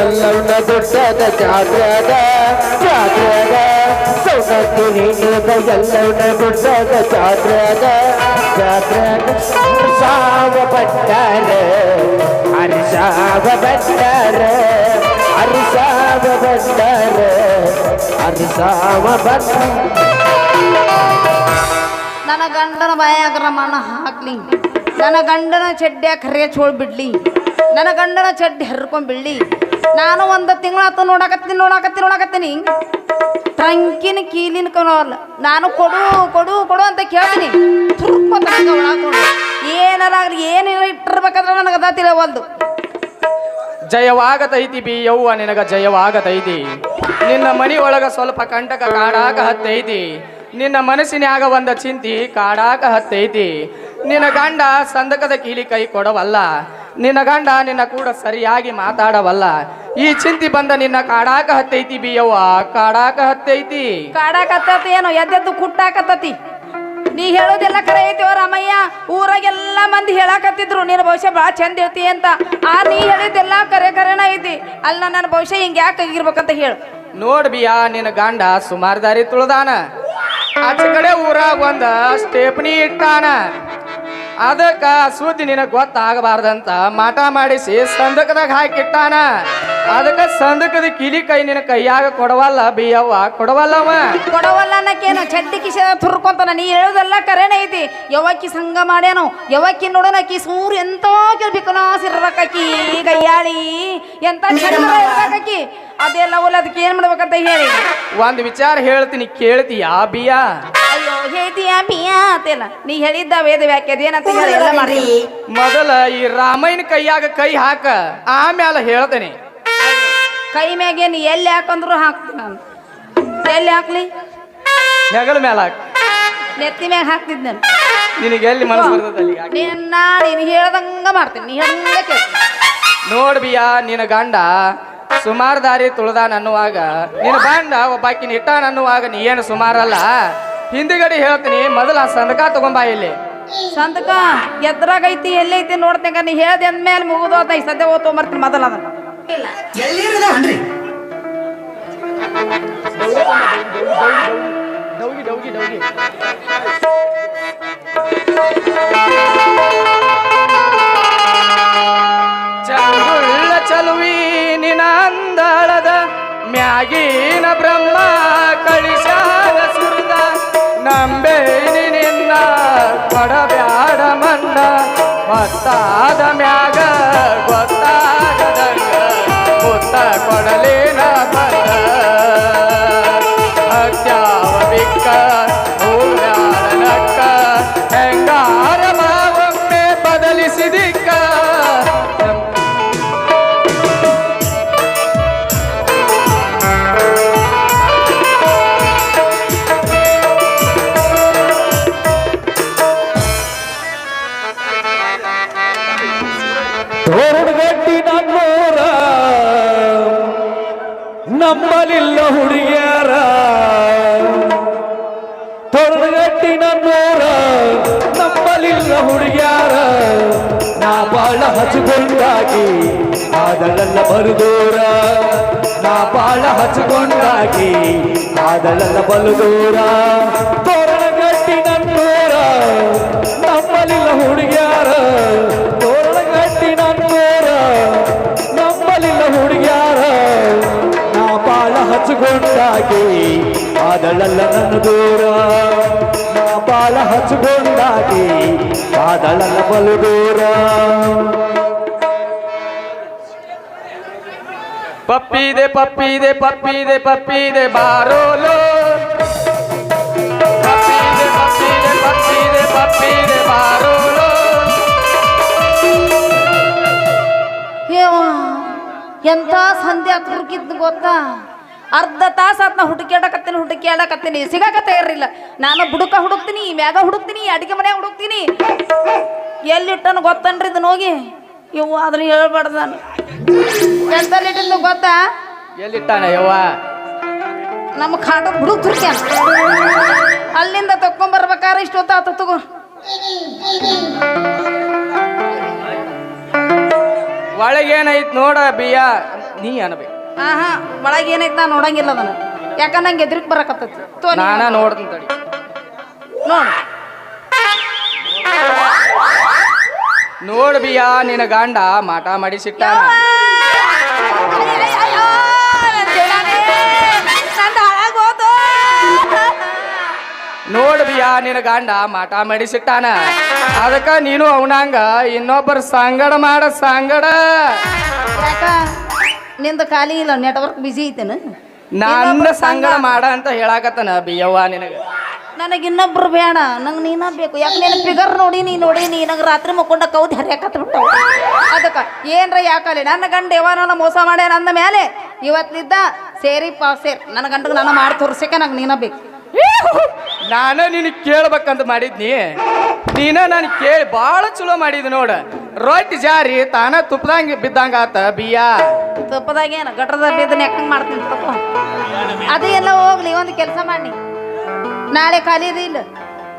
ಎಲ್ಲವನ್ನ ದೊಡ್ಡದ ಜಾತ್ರದ ಜಾತ್ರದ ಸೌನಕ್ಕೆ ನೀಡದ ಎಲ್ಲವನ್ನ ದೊಡ್ಡದ ಜಾತ್ರದ ಜಾತ್ರದ ಸಾವ ಬಂಡಾರ ಅರಿಸಾವ ಬಟ್ಟರ ಅರಿಸಾವ ಬಟ್ಟರ ಅರಿಸಾವ ಬಟ್ಟ ನನ್ನ ಗಂಡನ ಬಾಯಾಗ ಮನ ಹಾಕ್ಲಿ, ನನ್ನ ಗಂಡನ ಚಡ್ಡ್ಯಾಗ ಕರೆ ಚೋಳ್ ಬಿಡ್ಲಿ, ನನ್ನ ಗಂಡನ ಚಡ್ಡಿ ಹರ್ಕೊಂಡ್ ಬಿಡ್ಲಿ ನಾನು ಒಂದು ತಿಂಗಳಾತು ನೋಡಕತ್ತೀನಿ ನೋಡಕತ್ತೀನಿ ನೋಡಕತ್ತೀನಿ. ಟ್ರಂಕಿನ ಕೀಲಿನ ಕಣವಲ್ಲ ನಾನು ಕೊಡು ಕೊಡು ಕೊಡು ಅಂತ ಕೇಳ್ತೀನಿ. ತುರ್ಕೊಂತ ಒಳಕೊಂಡು ಏನಾರ ಆಗ್ಲಿ ಏನೇನ ಇಟ್ಟಿರ್ಬೇಕಾದ್ರೆ ನನಗೆ ಅದ ತಿಳಿಯವಲ್ದು ಜಯವಾಗತೈತಿ ಬಿ ಯವ್ವ, ನಿನಗ ಜಯವಾಗತೈತಿ. ನಿನ್ನ ಮನಿ ಒಳಗ ಸ್ವಲ್ಪ ಕಂಟಕ ಕಾಡಾಕ ಹತ್ತೈತಿ. ನಿನ್ನ ಮನಸ್ಸಿನ್ಯಾಗ ಒಂದ ಚಿಂತಿ ಕಾಡಾಕ ಹತ್ತೈತಿ. ನಿನ್ನ ಗಂಡ ಸಂದಕದ ಕೀಲಿ ಕೈ ಕೊಡವಲ್ಲ. ನಿನ್ನ ಗಂಡ ನಿನ್ನ ಕೂಡ ಸರಿಯಾಗಿ ಮಾತಾಡವಲ್ಲ. ಈ ಚಿಂತಿ ಬಂದ ನಿನ್ನ ಕಾಡಾಕ ಹತ್ತೈತಿ ಬಿಯವ್ವ. ಕಾಡಾಕ ಹತ್ತೈತಿ. ಕಾಡಾಕತ್ತತಿ ಏನೋ? ಎದ್ದೆದ್ದು ಕುಟ್ಟಾಕತ್ತತಿ. ನೀ ಹೇಳೋದೆಲ್ಲ ಕರೆ ಐತಿವ ರಾಮಯ್ಯ. ಊರಾಗೆಲ್ಲ ಮಂದಿ ಹೇಳಾಕತ್ತಿದ್ರು. ನಿನ್ನ ಭವಿಷ್ಯ ಭಾಳ ಚಂದ ಇರ್ತಿ ಅಂತ. ಆ ನೀ ಹೇಳಿದ್ದೆಲ್ಲ ಕರೆ ಕರೆನ ಐತಿ. ಅಲ್ಲ ನನ್ನ ಭವಿಷ್ಯ ಹಿಂಗೆ ಯಾಕೆ ಆಗಿರ್ಬೇಕಂತ ಹೇಳು. ನೋಡ್ ಬಿಯಾ ನಿನ್ನ ಗಂಡ ಸುಮಾರು ದಾರಿ ತುಳ್ದಾನ. ಆಚೆ ಕಡೆ ಊರಾಗ ಒಂದ ಸ್ಟೇಪ್ನಿ ಇಟ್ಟಾನ. ಅದಕ್ಕ ಸುದ್ದಿ ನಿನಗೆ ಗೊತ್ತಾಗಬಾರ್ದಂತ ಮಾಟ ಮಾಡಿಸಿ ಸಂದಕದಾಗ ಹಾಕಿಟ್ಟಾನ. ಅದಕ್ಕ ಸಂದಕದ ಕಿಲಿ ಕೈ ನಿನ ಕೈಯಾಗ ಕೊಡವಲ್ಲ ಬಿಯವ್ವ ಕೊಡವಲ್ಲವ? ಕೊಡವಲ್ಲ ಅನ್ನಕ್ಕೇನು? ಚಡ್ಡಿ ಕಿಶ ತುರ್ಕೊಂತಾನ ನೀ ಹೇಳೋದೆಲ್ಲ ಕರೆನ ಐತಿ. ಯಾವಕ್ಕಿ ಸಂಗ ಮಾಡ್ಯಾನು ಯಾವಕ್ಕಿ ನೋಡೋಣ ಆಕಿ ಸೂರ್ ಎಂತ ಬಿಕನಾಸ್ ಇರ್ಬೇಕಾಕಿ ಕೈಯಾಳಿ ಎಂತ ಚಂದ್ರ ಅದೆಲ್ಲ ಒಲ್ಲ ಅದಕ್ಕೆ ಏನ್ ಮಾಡ್ಬೇಕಂತ ಹೇಳಿ. ಒಂದ್ ವಿಚಾರ ಹೇಳ್ತೀನಿ ಕೇಳ್ತೀಯಾ ಬಿಯಾ? ಹೇಳ್ತೀಯ ಪಿಯ ಅಂತೆಲ್ಲ. ನೀ ಹೇಳಿದ್ದ ವೇದ ವ್ಯಾಖ್ಯ ಅದೇನಂತ ಹೇಳಿ ಎಲ್ಲ ಮಾಡಿ ಮೊದಲ ಈ ರಾಮಯ್ಯನ ಕೈಯಾಗ ಕೈ ಹಾಕ ಆಮ್ಯಾಲ ಹೇಳ್ತೇನೆ. ಕೈ ಮ್ಯಾಗೆ ನೀ ಎಲ್ಲಿ ಹಾಕಂದ್ರು ಹಾಕ್ತೀನಿ ನಾನು. ಎಲ್ಲಿ ಹಾಕ್ಲಿ? ಹೆಗಲ ಮ್ಯಾಲ ಹಾಕ. ನೆತ್ತಿ ಮ್ಯಾಗ ಹಾಕ್ತಿದ್ ನಾನು. ನಿನಗೆ ಎಲ್ಲಿ ಮನಸ್ಸು ಬರ್ತದೆ ಅಲ್ಲಿ ಹಾಕು. ನಿನ್ನ ನೀನು ಹೇಳ್ದಂಗ ಮಾಡ್ತೀನಿ ನೀ ಹೇಳ್ದಂಗ ಕೇಳ್ತೀನಿ ನೋಡ್ ಬಿಯಾ ನಿನ್ನ ಗಂಡ ಸುಮಾರು ದಾರಿ ತುಳ್ದಾನ ಅನ್ನುವಾಗ ನಿನ್ನ ಗಂಡ ಒಬ್ಬಾಕಿನ ಇಟ್ಟಾನ ಅನ್ನುವಾಗ ನೀ ಏನು ಸುಮಾರಲ್ಲ. ಹಿಂದಿಗಡೆ ಹೇಳ್ತೀನಿ ಮೊದಲ ಸಂದಕ ತಗೊಂಬಾ ಇಲ್ಲಿ. ಸಂತಕ ಎದ್ರಾಗ ಐತಿ ಎಲ್ಲೈತಿ ನೋಡ್ತೇನೆ ನೀ ಹೇಳ್ದೆ ಅಂದ್ಮೇಲೆ ಮುಗಿದು ಅಂತ ಈ ಸದ್ಯ ಓದ್ ಬರ್ತೀನಿ ಮೊದಲ ಅದನ್ನ. ಡೌಗಿ ಡೌಗಿ ಡೌಗಿ ಚಲುವಿ ನಿನ ಅಂದಾಳದ ಮ್ಯಾಗಿನ ಬ್ರಹ್ಮ ನಂಬೇನಿ ನಿನ್ನ ಕೊಡಬ್ಯಾಡ ಮನ್ನ. ಗೊತ್ತಾದ ಮ್ಯಾಗ ಗೊತ್ತಾಗದಂಗ ಮುತ್ತ ಕೊಡಲೇನ ಆದಳಲ್ಲ ಬರುದೂರ? ನಾ ಬಾಳ ಹಚ್ಕೊಂಡಾಗಿ ತೋರಣ ಬಲುದೂರ ತೋರಣಗಟ್ಟಿ ನನ್ನೋರ ಹುಡುಗ್ಯಾರ. ತೋರಣ ಗಟ್ಟಿ ನನ್ನೋರ ನಂಬಲಿಲ್ಲ ಹುಡುಗ್ಯಾರ. ನಾ ಬಾಳ ಹಚ್ಕೊಂಡಾಗಿ ಆದಳಲ್ಲ ನನ್ನ ದೂರ. ನಾ ಬಾಳ ಹಚ್ಕೊಂಡಾಗಿ ಕಾದಳಲ್ಲ ಬಲು ಪಪ್ಪಿದೆ ಪಪ್ಪಿದೆ ಪಪ್ಪಿದೆ ಪಪ್ಪಿದೆ, ಬಾರೋಲೋ. ಪಪ್ಪಿದೆ ಪಪ್ಪಿದೆ ಪಪ್ಪಿದೆ ಪಪ್ಪಿದೆ, ಬಾರೋಲೋ. ಎಂತ ಸಂಧ್ಯಾ ತುರ್ಕಿದ್ ಗೊತ್ತಾ? ಅರ್ಧ ತಾಸು ಅದನ್ನ ಹುಡುಕ್ಯಾಡಕತ್ತೀನಿ ಹುಡುಕ್ಯಾಡಕತ್ತೀನಿ ಸಿಗಾಕತ್ತ ಇರಲಿಲ್ಲ. ನಾನು ಬುಡುಕ ಹುಡುಕ್ತೀನಿ, ಮ್ಯಾಗ ಹುಡುಕ್ತೀನಿ, ಅಡಿಗೆ ಮನೆ ಹುಡುಕ್ತೀನಿ. ಎಲ್ಲಿಟ್ಟನು ಗೊತ್ತನ್ರಿ ಇದನ್ನ ಹೋಗಿ? ಇವು ಅದನ್ನ ಹೇಳ್ಬಾರ್ದು ನಾನು. ಎಂತಲ್ಲಿಟ್ಟಿದ್ದು ಗೊತ್ತಾ? ಎಲ್ಲಿಟ್ಟಾನ ಯವ್ವ? ನಮ್ಮ ಕಾಟ ಹುಡುಕ್ ತುರ್ಕ್ಯಾನ ಅಲ್ಲಿಂದ ತಕ್ಕೊಂಬರ್ಬೇಕಾದ್ರೆ ಇಷ್ಟೊತ್ತ ಆತ ತಗೋ. ಒಳಗೇನೈತ್ ನೋಡ ಬಿಯ. ನೀ ಅನ್ಬೇಕು ಹಾ ಹಾ ಒಳಗೆ ಏನೈತೆ ನಾ ನೋಡಂಗಿಲ್ಲ ಅದನ್ನ. ಯಾಕಂದ್ರೆ ನಂಗೆ ಎದ್ರಿಕ್ ಬರಕತ್ತೈತಿ. ತೋ ನಾನ ನೋಡ್ತೀನಿ ತಡಿ. ನೋಡು. ನೋಡ್ ನಿನ ನಿನ್ನ ಗಂಡ? ಮಾಟ ಮಾಡಿಸಿಟ್ಟ ಸಿಟ್ಟಾನ ನಿನ ನನ್ ಜೀವನೇ, ನಂದ್ ಹಾಳಾಗೋತು. ನೋಡ್ ಬಿಯ ನಿನ್ನ ಗಂಡ? ಮಾಟ ಮಾಡಿಸಿಟ್ಟಾನ. ಅದಕ್ಕ ನೀನು ಅವನಂಗ ಇನ್ನೊಬ್ಬರ ಸಂಗಡ ಮಾಡ ಸಂಗಡ. ನಿಂದು ಖಾಲಿ ಇಲ್ಲ ನೆಟ್ವರ್ಕ್ ಬಿಸಿ ಐತೇನು? ನನ್ನ ಇನ್ನೊಬ್ರ ಸಂಗಡ. ಮಾಡ ಅಂತ ಹೇಳಾಕತ್ತನ ಬಿಯವ್ವ ನಿನಗ. ನನಗೆ ಇನ್ನೊಬ್ರು ಬೇಡ. ನಂಗೆ ನೀನ ಬೇಕು. ಯಾಕೆ ನಿನ್ನ ಫಿಗರ್ ನೋಡಿ ನೀ ನೋಡಿ ನೀ ನಂಗೆ ರಾತ್ರಿ ಮುಕ್ಕೊಂಡ ಕೌದ್ ಹರಿಯಾಕತ್ ಬಿಟ್ಟವು ಅದಕ್ಕೆ ಏನ್ರ ಯಾಕಲ್ಲಿ ನನ್ನ ಗಂಡ ಯಾವನ ಮೋಸ ಮಾಡ್ಯಾನ ಅಂದ ಮೇಲೆ ಇವತ್ತಿದ್ದ ಸೇರಿ ಪಾ ಸೇರ್. ನನ್ನ ಗಂಡಗೆ ನಾನು ಮಾಡಿ ತೋರ್ಸಕ್ಕೆ ನಂಗೆ ನೀನ ಬೇಕು. ನಾನೇ ನಿನಗೆ ಕೇಳ್ಬೇಕಂತ ಮಾಡಿದ್ನಿ. ನೀನ ನಾನು ಕೇಳಿ ಭಾಳ ಚಲೋ ಮಾಡಿದ್ ನೋಡ. ರೊಟ್ಟಿ ಜಾರಿ ತಾನ ತುಪ್ಪದಂಗೆ ಬಿದ್ದಂಗ ಆತ ಬಿಯ ತುಪ್ಪದಾಗ ಏನು ಗಟ್ರದ ಬಿದ್ದ ಯಾಕಂಗೆ ಮಾಡ್ತೀನಿ ತಪ್ಪು ಅದು ಎಲ್ಲ ಹೋಗ್ಲಿ ಒಂದು ಕೆಲಸ ಮಾಡಿ ನಾಳೆ ಖಾಲಿ ಇಲ್ಲ?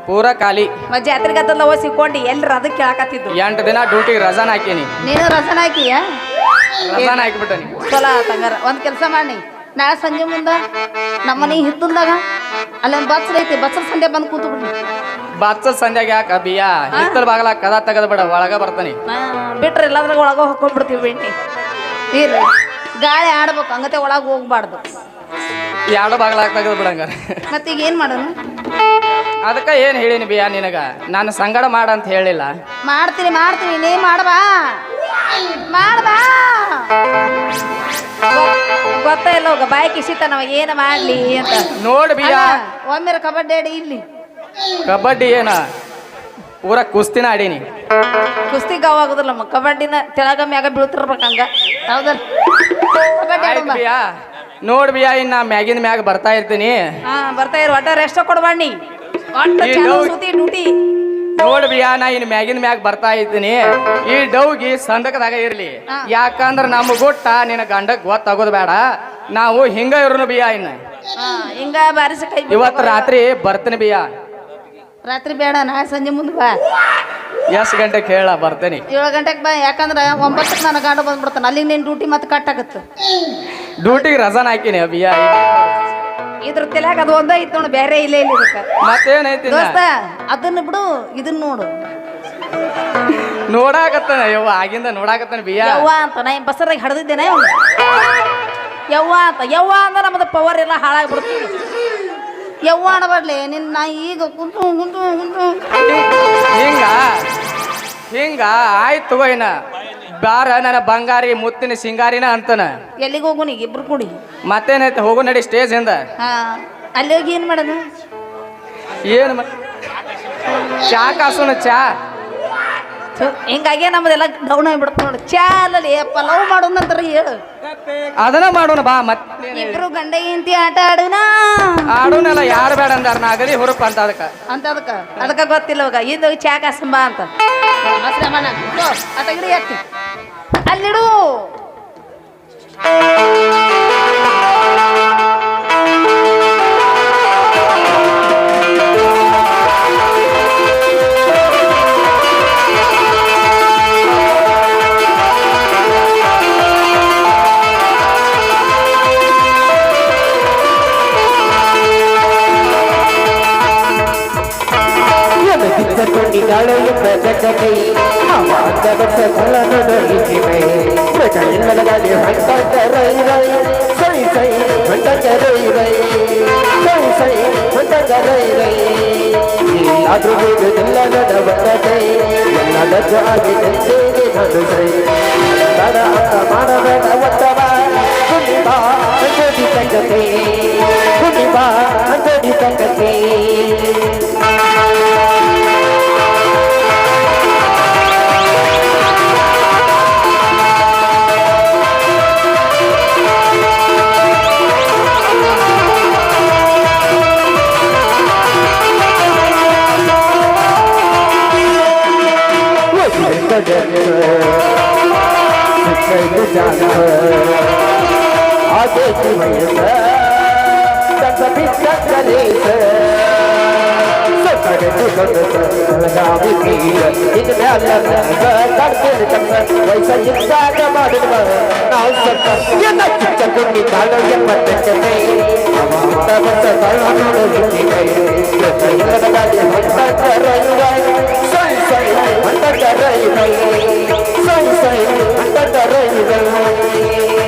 ಪೂರ ಖಾಲಿ. ಮತ್ತೆ ಜಾತ್ರೆಗೆ ಅದಲ್ಲ ಹೋಗಿ ಸಿಕ್ಕೊಂಡು ಎಲ್ರು ಅದಕ್ಕೆ ಕೇಳಕತ್ತಿದ್ದು. ಎಂಟು ದಿನ ಡ್ಯೂಟಿ ರಜಾನ ಹಾಕೀನಿ. ನೀನು ರಸನ ಹಾಕಿಯ? ರಜಾನ ಹಾಕಿಬಿಟ್ಟನಿ. ಸಲ ತಂಗಾರ ಒಂದು ಕೆಲಸ ಮಾಡಿ ನಾಳೆ ಸಂಜೆ ಮುಂದೆ ನಮ್ಮನೆ ಹಿತ್ತಲ್ದಾಗ ಅಲ್ಲೊಂದು ಬಸ್ ಐತಿ. ಬಸ್ ಸಂಜೆ ಬಂದು ಕೂತು ಬಿಡಿ ಬಚ್ಚ ಸಂಧ್ಯಾಗ ಯಾಕ ಬಿಯ ಹಿತ್ತಲ್ ಬಾಗಲ ಕದ ತೆಗದ್ ಬಿಡ ಒಳಗ ಬರ್ತಾನೆ. ಬಿಟ್ರೆ ಎಲ್ಲಾದ್ರಾಗ ಒಳಗೆ ಹೊಕ್ಕೊಂಡ್ಬಿಡ್ತೀವಿ ಬಿಟ್ಟಿ. ಇರ್ರಿ ಗಾಳಿ ಆಡ್ಬೇಕು ಹಂಗತೆ ಒಳಗೆ ಹೋಗ್ಬಾರ್ದು. ಎರಡು ಬಾಗಲ ತೆಗದ್ ಬಿಡಂಗ. ಮತ್ತೆ ಈಗ ಏನು ಮಾಡೋಣ ಅದಕ್ಕೆ ಏನು ಹೇಳಿನಿ ಬಿಯಾ ನಿನಗ? ನಾನು ಸಂಗಡ ಮಾಡ ಅಂತ ಹೇಳಿಲ್ಲ. ಮಾಡ್ತೀನಿ ಮಾಡ್ತೀನಿ. ನೀ ಮಾಡ್ಬಾ ಮಾಡ್ಬಾ ಗೊತ್ತ ಇಲ್ಲ ಹೋಗ. ಬಾಯಿ ಕಿಸಿತ ನಾವ್ ಏನು ಮಾಡ್ಲಿ ಅಂತ. ನೋಡ್ ಬಿಯ. ಒಮ್ಮೆ ಕಬಡ್ಡಿ ಆಡಿ ಇಲ್ಲಿ. ಕಬಡ್ಡಿ ಏನ? ಊರ ಕುಸ್ತಿನ ಆಡೀನಿ. ಕುಸ್ತಿ ಗಾವ್ ಆಗುದಿಲ್ಲ ಕಬಡ್ಡಿನ ತೆಳಗ ಮ್ಯಾಗ ಬೀಳ್ತಿರ್ಬೇಕು ಹಂಗ. ಹೌದಲ್ಲ? ಕಬಡ್ಡಿ ಬಿಯ. ನೋಡ್ ಬಿಯ ಇನ್ನ ಮ್ಯಾಗಿನ ಮ್ಯಾಗ ಬರ್ತಾ ಇರ್ತೀನಿ. ಹಾ ಬರ್ತಾ ಇರು. ಒಟ್ಟ ರೆಸ್ಟ್ ಕೊಡ್ಬಾಣಿ ಸೂತಿ ಡ್ಯೂಟಿ ನೋಡ್ ಬಿಯಾ ನಾ ಇನ್ ಮ್ಯಾಗಿನ ಮ್ಯಾಗ ಬರ್ತಾ ಇದ್ದೀನಿ ಈ ಡೌಗಿ ಸಂದಕದಾಗ ಇರ್ಲಿ. ಯಾಕಂದ್ರ ನಮ್ಮ ಗುಟ್ಟ ನಿನ್ನ ಗಂಡಕ್ ಗೊತ್ತಾಗೋದು ಬೇಡ. ನಾವು ಹಿಂಗ ಇರೋನು ಬಿಯಾ ಇನ್ನ. ಹಿಂಗ ಬಾರಿಸ ಇವತ್ತು ರಾತ್ರಿ ಬರ್ತೀನಿ ಬಿಯ. ರಾತ್ರಿ ಬೇಡ ನಾಳೆ ಸಂಜೆ ಮುಂದೆ ಬಾ. ಎಷ್ಟು ಗಂಟೆಗೆ ಹೇಳ ಬರ್ತೇನೆ. ಏಳು ಗಂಟೆಗೆ ಬಾ ಯಾಕಂದ್ರೆ ಒಂಬತ್ತಕ್ಕೆ ನನ್ನ ಗಂಡ ಬಂದ್ಬಿಡ್ತಾನೆ. ಅಲ್ಲಿಗೆ ನಿನ್ನ ಡ್ಯೂಟಿ ಮತ್ತೆ ಕಟ್ ಆಗುತ್ತೆ. ಡ್ಯೂಟಿಗೆ ರಜಾನ ಹಾಕಿನಿ ಬಿಯ ಇದ್ರ ತಲೆಯಾಗ ಅದು ಒಂದೇ ಇತ್ತು ನೋಡು ಬೇರೆ ಇಲ್ಲೇ ಇಲ್ಲ ಇದಕ್ಕೆ. ಮತ್ತೇನೈತಿ? ದೋಸ್ತ ಅದನ್ನ ಬಿಡು ಇದನ್ನ ನೋಡು. ನೋಡಾಕತ್ತಾನ ಯವ್ವ ಆಗಿಂದ ನೋಡಾಕತ್ತಾನ ಬಿಯ ಯವ್ವ ಅಂತ ನಾ ಏನ್ ಬಸ್ಸರಾಗ ಹಡ್ದಿದ್ದೇನೆ ಯವ್ವ ಅಂತ ಯವ್ವ ಅಂದ್ರೆ ನಮ್ದು ಪವರ್ ಎಲ್ಲ ಹಾಳಾಗ್ಬಿಡ್ತೀವಿ ಯವ್ವ ಬರ್ಲಿ ನಿನ್ನ ನಾ ಈಗ ಕುಂತು ಕುಂತು ಕುಂತು. ಹಿಂಗ ಹಿಂಗ ಆಯ್ತು ಇನ್ನ ಬಾರ ನನ್ನ ಬಂಗಾರಿ ಮುತ್ತಿನ ಸಿಂಗಾರಿನ ಅಂತನ. ಎಲ್ಲಿಗೆ ಹೋಗುನಿ ಇಬ್ರು ಕೂಡಿ. ಮತ್ತೇನೈತೆ ಹೋಗು ನಡಿ ಸ್ಟೇಜ್ ಹಿಂದ. ಹಾ ಅಲ್ಲಿ ಹೋಗಿ ಏನು ಮಾಡೋದು? ಏನು ಚಾ ಕಾಸುನ ಚಾ. ಥು, ಹಿಂಗಾಗಿ ನಮ್ಮದೆಲ್ಲ ಡೌನ್ ಆಗಿಬಿಡುತ್ತೆ ನೋಡಿ. ಚಾಲಲ್ಲಿ ಪಲಾವ್ ಮಾಡೋಣಂತಾರ ಹೇಳು. ಅದನ್ನ ಮಾಡೋಣ ಬಾ ಮತ್ತೆ ಇಬ್ರು ಗಂಡ ಹೆಂಡತಿ ಆಟ ಆಡೋಣ ಆಡೋನಲ್ಲ ಯಾರು ಬೇಡ ಅಂದಾರ ನಾ ಹುರುಪ ಅಂತ ಅದಕ್ಕ. ಅಂತ ಅದಕ್ಕೆ. ಅದಕ್ಕೆ ಗೊತ್ತಿಲ್ಲ ಇವಾಗ. ಇದು ಚಾ ಕಾಸಂಬ ಅಂತ. ಮಸ್ರಮಣ ಅಲ್ಲಿಡು. ಎಂಬ ಜಗೈ ಅವಾಗದ ಸಕಲ ನಡಗಿಸಿವೆ ಪ್ರಜೆಲ್ಲದಲ್ಲಿ ಹೊಂಟಂತ ರೈ ರೈ ಸೈ ಸೈ ಹೊಂಟಂತ ರೈ ರೈ ಸೈ ಸೈ ಹೊಂಟಂತ ರೈ ರೈ ಎಲ್ಲಾದ್ರೂ ಬೇಗದೆಲ್ಲ ನಡವಟ್ಟದೆ ಎಲ್ಲದಕ್ಕೂ ಆಗಿ ನಿಂತೇನೆ ನಾನು ಸೈ ತಡ ಅಂತ ಮಾಡಬೇಡ ಒತ್ತವ ಕುಣಿಬಾ ಅಂಜಡಿ ಸಂಗತಿ. ಕುಣಿಬಾ ಅಂಜಡಿ ಸಂಗತಿ. ಆगे की سر تکت لگاوی پیل ان بیالن زدر دل تم ویسا جنسا دمادن ما ناسک یا نچ چکنی دالو یا پتکتے آمانتا بس برانو لگنی پیل لگنی لگنی ہنتا کرائی رائی سائی سائی ہنتا کرائی رائی سائی سائی ہنتا کرائی رائی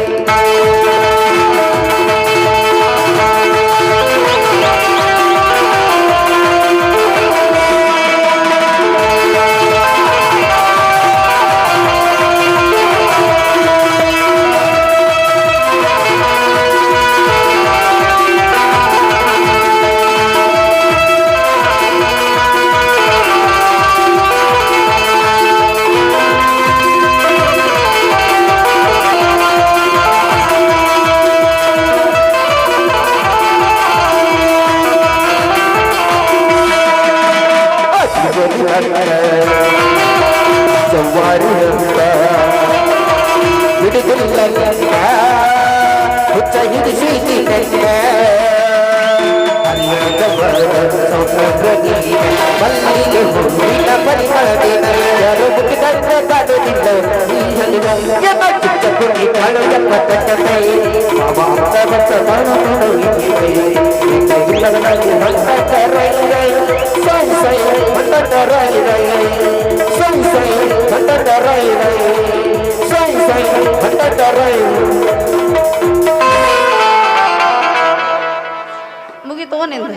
ಮುಗೀತು ನಿಂದ?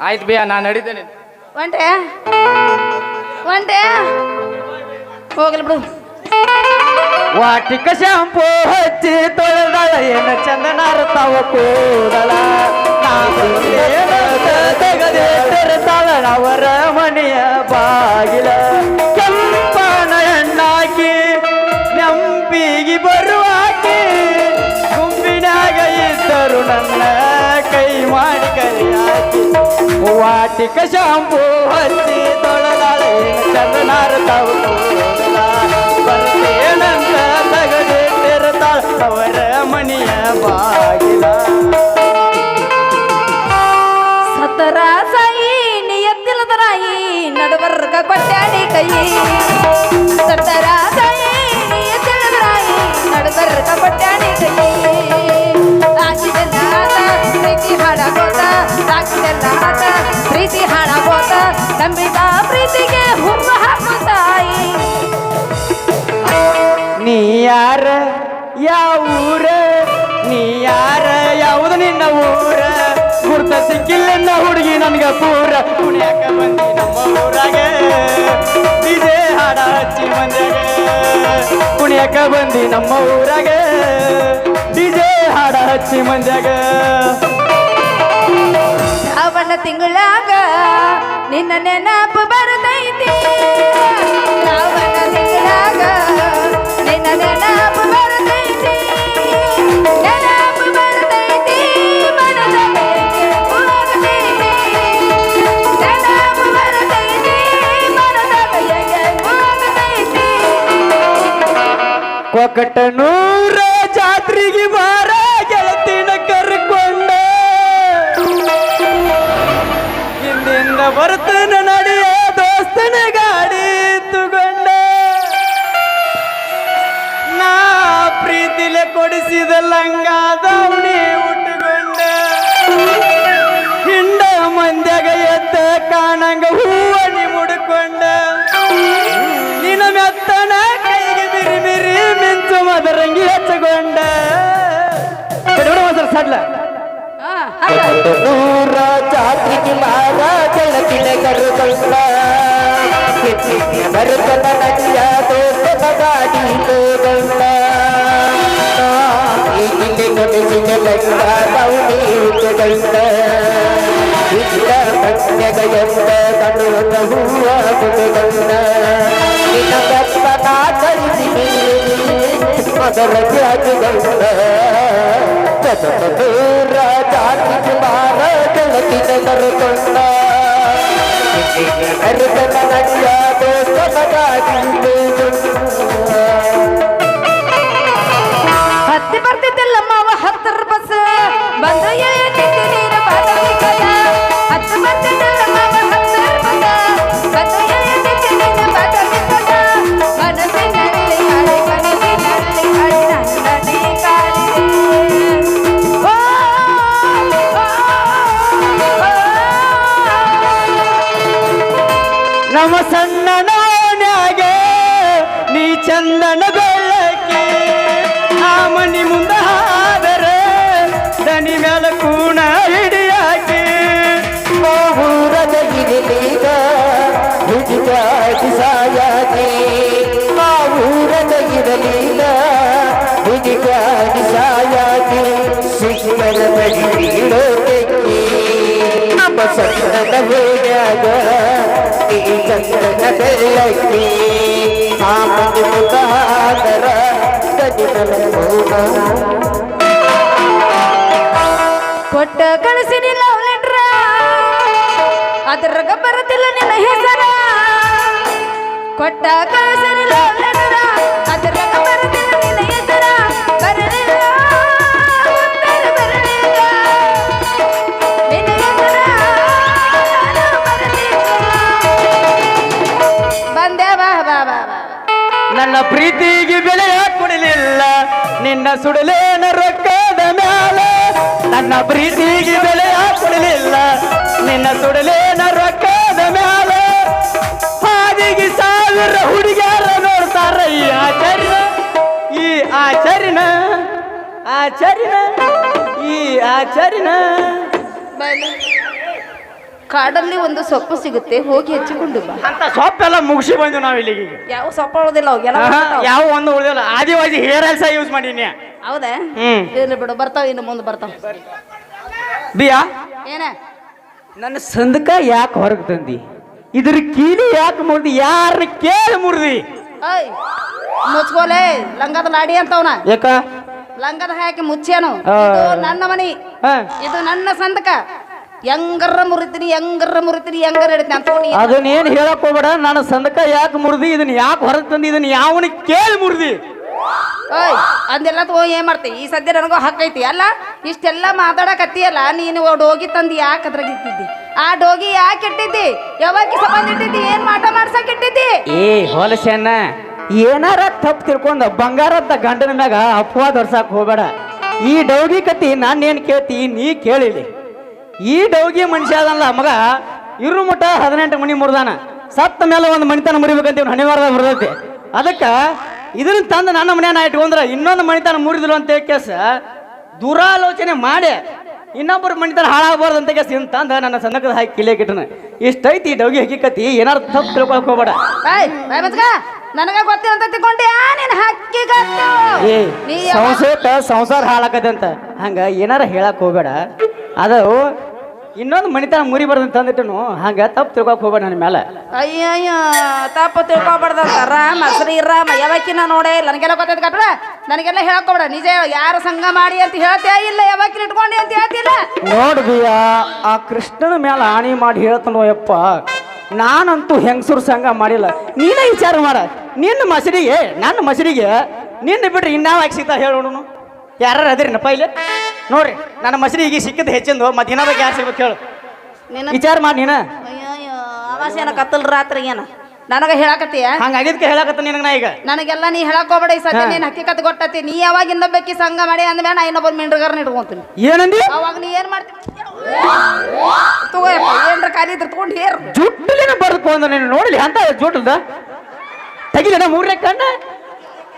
ಆಯ್ತು ಬಿಯ ನಾನು ನಡೀತೇನೆ. ಒಂಟೆ? ಒಂಟೆ? ಹೋಗಲಿ ಬಿಡು. ವಾಟಿಕ ಶಾಂಪು ಹಚ್ಚಿ ತೊಳೆದಳ. ಏನ ಚಂದನಾರ ತಾವ ಕೂದಲ? ತೆಗದೆ ತೆರೆತಾಳ ಅವರ ಮನೆಯ ಬಾಗಿಲ. ಕೆಂಪನ ಹೆಣ್ಣಾಕಿ ನೆಂಪಿಗೆ ಬರುವಾಕಿ ಗುಂಪಿನಾಗ ಇದ್ದರು ನನ್ನ ಕೈ ಮಾಡಿ ಕರಿಯಾಕಿ ವಾಟಿಕ ಶಾಂಪೂ ಹಚ್ಚಿ ತೊಳೆದಳ. ಏನ ಚಂದನಾರ ತಾವ ಅವರ ಮನೆಯ ಬಾಗಿಲ. ಸತರ ಸಾಯಿ ನಿಯತ್ತಿಲ್ಲದ ರಾಯಿ ನಡವರ್ಗ ಕೊಟ್ಟಾಡಿ ಕೈ. ಸತರ ಸಾಯಿ ನಿಯತ್ತಿಲ್ಲದ ರಾಯಿ ನಡವರ್ಗ ಕೊಟ್ಟಾಡಿ ಕೈ. ರಾಜಿದೆಲ್ಲ ಆತ ಪ್ರೀತಿ ಹಾಡಾಗೋತ ರಾಜಿದೆಲ್ಲ ಆತ ಪ್ರೀತಿ ಹಾಡಾಗೋತ ತಂಬಿದ ಪ್ರೀತಿಗೆ ಹುಬ್ಬ ಹಾಕು ತಾಯಿ. ನೀ ಯಾರ? ಯಾವ ಊರ? ನೀ ಯಾರ? ಯಾವುದು ನಿನ್ನ ಊರ? ಗುರ್ತ ಸಿಕ್ಕಿಲ್ಲ ಹುಡುಗಿ ನನ್ಗ ಪೂರ. ಕುಣಿಯಾಕ ಬಂದಿ ನಮ್ಮ ಊರಾಗ. ಇದೇ ಹಾಡ ಹಚ್ಚಿ ಮಂದ್ಯಾಗ ಕುಣಿಯಾಕ ಬಂದಿ ನಮ್ಮ ಊರಾಗ. ಡಿಜೆ ಹಾಡ ಹಚ್ಚಿ ಮಂದ್ಯಾಗ ಅವನ ತಿಂಗಳಾಗ ನಿನ್ನ ನೆನಪು ಬರ್ತೈತಿ. ಅವನ ತಿಂಗಳಾಗ ನಿನ್ನ ನೆನಪು ನೂರ ಜಾತಿಗೆ ಮಾರ ಗೆಳತಿನ ಕರುಕೊಂಡ ಬರುತ್ತನ ನಡಿಯ ದೋಸ್ತನ ಗಾಡಿ ತಗೊಂಡ ಈಗಿಲ್ಲಿ ಗಮಿಸಿದ ಲಂಗ ದೌಡಿ ಉಟ್ಟುಕೊಂಡ ಇದ್ದ ಕನ್ಯಗ ಎಂದ ಕಣ್ಣುವ ಹೂವ ಮುಟ್ಟುಕೊಂಡ ನಿನ್ನ ಬೆತ್ತನ ಕಳಿಸಿ ಮದರ ತ್ಯಾಗಗೊಂಡ ದೂರ ಜಾತಿ ಮಾರ ಗೆಳತಿನ ಕರುಕೊಂಡ ಕರುತನ ನಡಿಯ ದೋಸ್ತನ ಗಾಡಿ ಹುಡುಗಾಟಿ ಸಾಯಾಗಿ ಸಿಕ್ಕರ ಬಡಿ ಬೀಳೋ ತೆಕ್ಕಿ ನಮ್ಮ ಈ ಆ ಮನೆ ಮುಖಾದರ ಗದಿನ ಕೊಟ್ಟ ಕಳಿಸಿನಿ ಲವ್ ಲೆಟ್ರ ಅದ್ರಾಗ ನಿನ್ನ ಹೆಸರ. ಕೊಟ್ಟ ಕಳಿಸಿನಿ ಲವ್ ಲೆಟ್ರ ನನ್ನ ಪ್ರೀತಿಗೆ ಬೆಲೆ ಕೊಡಲಿಲ್ಲ. ನಿನ್ನ ಸುಡಲೇನ ರೊಕ್ಕದ ಮ್ಯಾಲ ನನ್ನ ಪ್ರೀತಿಗೆ ಬೆಲೆ ಕೊಡಲಿಲ್ಲ. ನಿನ್ನ ಸುಡಲೇನ ರೊಕ್ಕದ ಮ್ಯಾಲ ಹಾದಿಗೆ ಸಾವಿರ ಹುಡುಗಿಯರ ನೋಡ್ತಾರ ಈ ಆಚಾರ್ಯ, ಈ ಆಚಾರ್ಯನ ಆಚಾರ್ಯನ, ಈ ಆಚಾರ್ಯನ. ಬಾಯ್ಲಿ. ಕಾಡಲ್ಲಿ ಒಂದು ಸೊಪ್ಪು ಸಿಗುತ್ತೆ ಹೋಗಿ ಹೆಚ್ಚಿಕೊಂಡು ಬಾ. ಅಂತ ಸೊಪ್ಪೆಲ್ಲ ಮುಗಿಸಿ ಬಂದು ನಾವು ಇಲ್ಲಿಗೆ. ಯಾವ ಸೊಪ್ಪ ಉಳ್ದಿಲ್ಲ ಯಾವ ಒಂದು ಉಳಿದಿಲ್ಲ. ಆದಿವಾಸಿ ಹೇರ್ ಆಯಿಲ್ ಸಹ ಯೂಸ್ ಮಾಡೀನಿ. ಹೌದಾ? ಇರ್ಲಿ ಬಿಡು ಬರ್ತಾವ ಇನ್ನು ಮುಂದೆ ಬರ್ತಾವ. ಬಿಯಾ? ಏನ? ನನ್ನ ಸಂದಕ ಯಾಕೆ ಹೊರಗೆ ತಂದಿ? ಇದ್ರ ಕೀಲಿ ಯಾಕೆ ಮುರಿದಿ? ಯಾರ ಕೇಳಿ ಮುರಿದಿ? ಮುಚ್ಕೋಲೆ ಲಂಗದ ಲಾಡಿ ಅಂತವನ. ಯಾಕ? ಲಂಗದ ಹಾಕಿ ಮುಚ್ಚೇನು? ಇದು ನನ್ನ ಮನಿ. ಹಾ. ಇದು ನನ್ನ ಸಂದಕ. ಹೆಂಗರ್ರ ಮುರಿತೀನಿ ಹೆಂಗರ ಮುರಿತೀನಿ ಹೆಂಗರ ಹಿಡಿತೀನಿ ಅಂತ ನೋಡಿ ಅದನ್ನೇನು ಹೇಳಕ್ ಹೋಗ್ಬೇಡ. ನಾನು ಸಂದಕ ಯಾಕೆ ಮುರಿದಿ ಇದನ್ನ ಯಾಕೆ ಹೊರಗೆ ತಂದಿ ಇದನ್ನ ಯಾವನ ಕೇಳಿ ಮುರಿದಿ. ಓಯ್ ಅಂದೆಲ್ಲ ತಗೋ ಏನ್ ಮಾಡ್ತಿ? ಈ ಸದ್ಯ ನನಗೂ ಹಕ್ಕೈತಿ ಅಲ್ಲ ಇಷ್ಟೆಲ್ಲ ಮಾತಾಡಕತ್ತಿಯಲ್ಲ ನೀನು ಡೋಗಿ ತಂದು ಯಾಕೆ ಅದ್ರಾಗ ಇಟ್ಟಿದ್ದಿ? ಆ ಡೋಗಿ ಯಾಕೆ ಇಟ್ಟಿದ್ದಿ? ಯಾವಾಗ ಸಂಬಂಧ ಇಟ್ಟಿದ್ದಿ ಏನ್ ಮಾಟ ಮಾಡ್ಸಕ್ ಇಟ್ಟಿದ್ದಿ? ಏ ಹೊಲಸೆನ್ನ ಏನಾರ ತಪ್ಪು ತಿಳ್ಕೊಂಡ ಬಂಗಾರದ ಗಂಡನ ಮ್ಯಾಗ ಅಪವಾದ ಹೊರ್ಸಾಕ್ ಹೋಗ್ಬೇಡ. ಈ ಡೌಗಿ ಕತಿ ನಾನೇನ್ ಕೇಳ್ತಿ ನೀ ಕೇಳಿಲಿ. ಈ ಡೌಗಿ ಮನುಷ್ಯ ಅದಲ್ಲ ಮಗ ಇರು ಮುಟ್ಟ ಹದಿನೆಂಟು ಮಣಿ ಮುರಿದಾನ. ಸತ್ತ ಮೇಲೆ ಒಂದು ಮಣಿತನ ಮುರಿಬೇಕಂತೀವಿ ಹಣಿವಾರದ ಬರ್ತೈತಿ ಅದಕ್ಕೆ ಇದನ್ನ ತಂದು ನನ್ನ ಮನೆಯನ್ನ ಇಟ್ಕೊಂಡ್ರೆ ಇನ್ನೊಂದು ಮಣಿತನ ಮುರಿದ್ರು ಅಂತ ಕೇಸ. ದುರಾಲೋಚನೆ ಮಾಡಿ ಇನ್ನೊಬ್ಬರು ಮಣಿತನ ಹಾಳಾಗಬಾರ್ದು ಅಂತ ಕೇಸ್ ಇನ್ ತಂದ ನನ್ನ ಸಣ್ಣಕದ ಹಾಕಿ ಕಿಲೆ ಕಿಟ್ಟನ ಇಷ್ಟೈತಿ ಈ ಡೌಗಿ ಹಕ್ಕಿಕತಿ ಏನಾರು ತಪ್ಪು ತಿಳ್ಕೊಳಕ್ ಹೋಗ್ಬೇಡ. ನನಗ ಗೊತ್ತಿಲ್ಲ ಅಂತ ತಿಳ್ಕೊಂಡೆ ನೀನ್ ಹಕ್ಕಿ ಸಂಸಾರ ಹಾಳಾಕತ್ತೆ ಅಂತ. ಹಂಗ ಏನಾರ ಹೇಳಕ್ ಹೋಗ್ಬೇಡ. ಅದು ಇನ್ನೊಂದು ಮಣಿತನ ಮುರಿ ಬರ್ದ ತಂದಿಟ್ಟನು. ಹಂಗ ತಪ್ಪು ತಿಳ್ಕೊಕ್ ಹೋಗ್ಬೇಡ ನನ್ನ ಮೇಲೆ ಅಯ್ಯಯ್ಯ ತಪ್ಪು ತಿಳ್ಕೊಬಾರ್ದ ರಾಮ ಶ್ರೀ ರಾಮ ಯಾವಕ್ಕಿನ ನೋಡೇ ಇಲ್ಲ. ನನಗೆಲ್ಲ ಗೊತ್ತೈತೆ ಕಟ್ರ ನನಗೆಲ್ಲ ಹೇಳ್ಕೊಬೇಡ. ನಿಜ ಯಾರು ಸಂಘ ಮಾಡಿ ಅಂತ ಹೇಳ್ತೇ ಇಲ್ಲ ಯಾವಕ್ಕಿನ ಇಟ್ಕೊಂಡಿ ಅಂತ ಹೇಳ್ತಿಲ್ಲ ನೋಡ್ಬಿಯ ಆ ಕೃಷ್ಣನ ಮೇಲೆ ಆಣಿ ಮಾಡಿ ಹೇಳ್ತನು ಯಪ್ಪ. ನಾನಂತೂ ಹೆಂಗಸರು ಸಂಘ ಮಾಡಿಲ್ಲ. ನೀನೇ ವಿಚಾರ ಮಾಡ. ನಿನ್ನ ಮಸರಿಗೆ ನನ್ನ ಮಸರಿಗೆ ನಿನ್ನ ಬಿಟ್ರೆ ಇನ್ನಾವ್ ಹಾಕಿ ಸಿಗ್ತಾ ಹೇಳೋಣ ಯಾರು ಅದಿರಿನಪ್ಪ ಇಲ್ಲಿ? ನೋಡ್ರಿ ನನ್ನ ಮಸಡಿಗೆ ಸಿಕ್ಕಿದ್ದು ಹೆಚ್ಚಿಂದು ಮತ್ತೆ ಬಗ್ಗೆ ಯಾರು ಸಿಗ್ಬೇಕು ಹೇಳು. ನಿನ್ನ ವಿಚಾರ ಮಾಡಿ ನೀನ. ಆವಾಸ ಏನ ಕತ್ತಲ್ ರಾತ್ರಿ ಏನ? ನನಗ ಹೇಳಕತ್ತೀಯ ಹಂಗಾಗಿದ್ಕೆ ಹೇಳಕತ್ತ ನಿನಗೆ ನಾ ಈಗ. ನನಗೆಲ್ಲ ನೀ ಹೇಳಕ್ ಹೋಗ್ಬೇಡ ಈ ಸದ್ಯ ನೀನ್ ಹಕ್ಕಿಕತ್ ಗೊತ್ತತಿ. ನೀ ಯಾವಾಗ ಇನ್ನೊಬ್ಬಕ್ಕಿ ಸಂಘ ಮಾಡಿ ಅಂದ್ಮೇಲೆ ನಾ ಇನ್ನೊಬ್ಬ ಮಿಂಡ್ರಗಾರನ ಇಟ್ಕೊಂತೀನಿ ಏನಂದಿ? ಅವಾಗ ನೀ ಏನ್ ಮಾಡ್ತೀನಿ ತಗೋಯಪ್ಪ ಏನ್ರ ಖಾಲಿ ಇದ್ರೆ ತಗೊಂಡು ಹೇರ್ ಜುಟ್ಟಲಿನ ಬರ್ದು ಅಂದ ನೀನು ನೋಡಲಿ ಅಂತ ಜುಟ್ಟಲ್ದ ತೆಗಿಲಿನ ಮೂರನೇ ಕಣ್ಣ?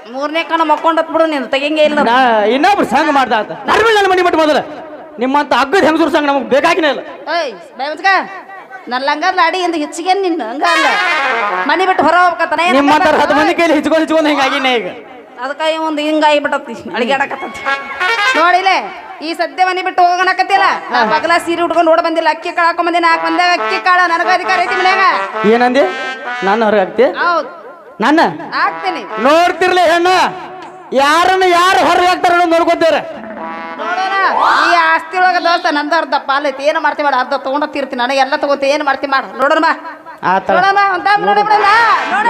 ಮೂರನೇ ಕಣ ಮಕ್ಕೊಂಡತ್ ಬಿಡು ನೀನು ತೆಗಿಂಗೆ ಇಲ್ಲ ನಾ ಇನ್ನೊಬ್ರು ಸಂಘ ಮಾಡ್ದ ಅಂತ ನರ್ಮಲ್ ನನ್ನ ಮನೆ ಬಿಟ್ಟು ಮೊದಲು. ನಿಮ್ಮಂತ ಅಗ್ಗದ ಹೆಂಗಸೂರು ಸಂಘ ನಮಗೆ ಬೇಕಾಗಿನೇ ಇಲ್ಲ. ಏಯ್ ಬೇಮತ್ಕ ನನ್ನ ಲಂಗದ ಲಾಡಿ ಎಂದು ಹೆಚ್ಚಿಗೆ ನಿನ್ನ ಹಂಗ ಅಲ್ಲ. ಮನಿ ಬಿಟ್ಟು ಹೊರ ಹೋಗ್ಕತ್ತಾನ ನಿಮ್ಮಂತ ಹತ್ತು ಮಂದಿ ಕೈಲಿ ಹಿಚ್ಕೊಂಡು ಹಿಚ್ಕೊಂಡು ಹಿಂಗಾಗಿನೇ ಈಗ. ಅದಕ್ಕಾಗಿ ಒಂದು ಹಿಂಗಾಗಿ ಬಿಟ್ಟತಿ ಅಳಿಗಾಡಕತ್ತತಿ ನೋಡಿಲೆ ಈ ಸದ್ಯ ಮನಿ ಬಿಟ್ಟು ಹೋಗಣಕತ್ತಿಲ್ಲ ನಾ ಬಗಲ ಸೀರೆ ಉಟ್ಕೊಂಡು ಓಡ್ ಬಂದಿಲ್ಲ ಅಕ್ಕಿ ಕಾಳು ಹಾಕೊಂಡ್ ಬಂದಿ ನಾಲ್ಕು ಅಕ್ಕಿ ಕಾಳ ನನಗ ಅಧಿಕಾರ ಐತಿ ಮನ್ಯಾಗ. ಏನಂದಿ? ನಾನು ಹೊರಗೆ ಹೌದು. ನನ್ನ ನೋಡ್ತಿರ್ಲಿ ಹೆಣ್ಣ. ಯಾರನ್ನ ಯಾರು ಹೊರಗೆ ಹಾಕ್ತಾರ ನೋಡ್ಕೊತೀರ ನೋಡೋಣ. ಈ ಆಸ್ತಿ ಒಳಗ ದೋಸ್ತ ನಂದು ಅರ್ಧ ಪಾಲೈತಿ ಏನು ಮಾಡ್ತಿ ಮಾಡ ಅರ್ಧ ತಗೊಂಡ ತೀರ್ತಿ ನನಗೆ ಎಲ್ಲ ತಗೋತಿ. ಏನು ಮಾಡ್ತಿ ಮಾಡ. ನೋಡೋಣ ಬಾ ಆತ ನೋಡೋಣ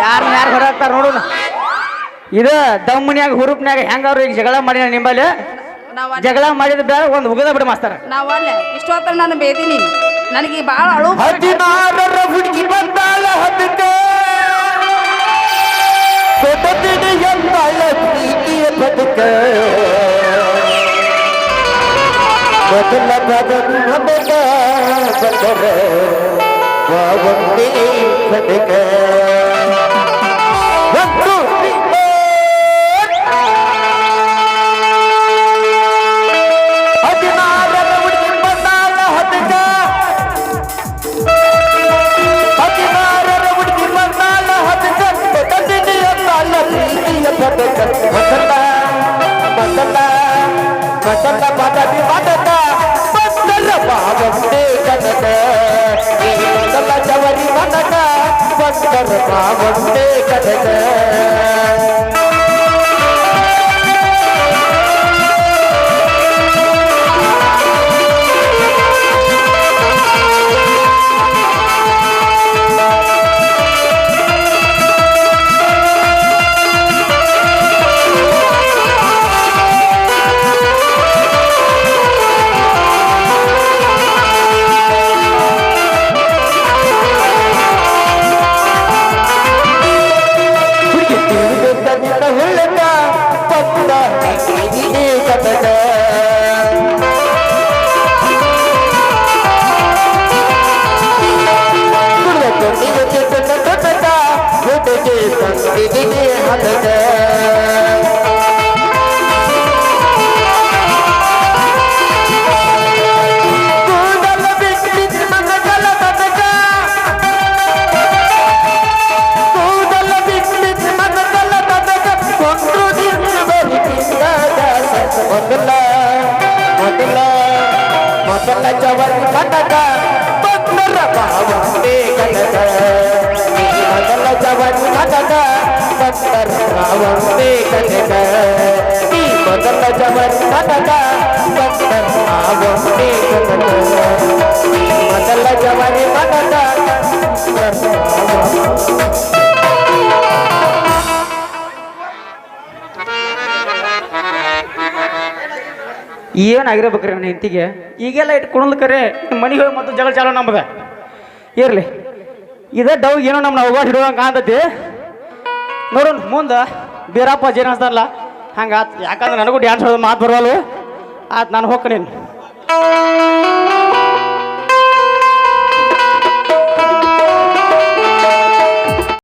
ಯಾರನ್ನ ಯಾರು ಹೊರ ಹಾಕ್ತಾರ ನೋಡೋಣ. ಇದು ದಮ್ಮನ್ಯಾಗ ಹುರುಪ್ನ್ಯಾಗ ಹೆಂಗಾರು ಈಗ ಜಗಳ ಮಾಡಿ ನಿಂಬಲ್ಲಿ? ನಾವ್ ಅಲ್ಲೇ- ಜಗಳ ಮಾಡಿದ ಬೇಡ ಒಂದು ಉಗದ ಬಿಡ ಮಾಸ್ತಾರ. ನಾವ್ ಅಲ್ಲೇ. ಇಷ್ಟೊತ್ತ ನಾನು ಬೇದಿನಿ ನನಗೆ ಭಾಳ ಅಳು ಹದಿನಾರರ ಹುಡುಗಿ ಬಂದಾಳ ಹಬ್ಬಕ್ಕೆ ಎಂದಾಳ ಪ್ರೀತಿಯ ಬದುಕ. ಮೊದಲ ಪದ ಹಬ್ಬದ ಬದಲ ಕನಕ प्रसन्न पदवी वाटत पसंद पावते गणत जवरी म्हणत पसंद पावते गणत ಭಾವಂತೆ ಕನಕ ಏನಾಗಿರ್ಬೇಕ್ರಿ ನನ್ನ ಹೆಂಡತಿಗೆ ಈಗೆಲ್ಲ ಇಟ್ಟು ಕರೆ ಮನೆಗೆ ಹೋಗಿ ಮತ್ತು ಜಗಳ ಚಾಲೋ ನಮ್ಮದ ಇರ್ಲಿ. ಇದೇ ಡೌ ಏನೋ ನಮ್ಮ ನಾವು ಹಿಡುವಂಗೆ ಕಾಣ್ತೈತಿ ನೋಡೋಣ, ಮುಂದೆ ಬೀರಪ್ಪ ಜೇನು ಅನ್ಸ್ತಾರಲ್ಲ ಹಂಗೆ ಆತು ಯಾಕಂದ್ರೆ ನನಗೂ ಡ್ಯಾನ್ಸ್ ಹೇಳೋದು ಮಾತು ಬರೋಲ್ಲ ಆತ್ ನಾನು ಹೋಗ್ತೀನಿ.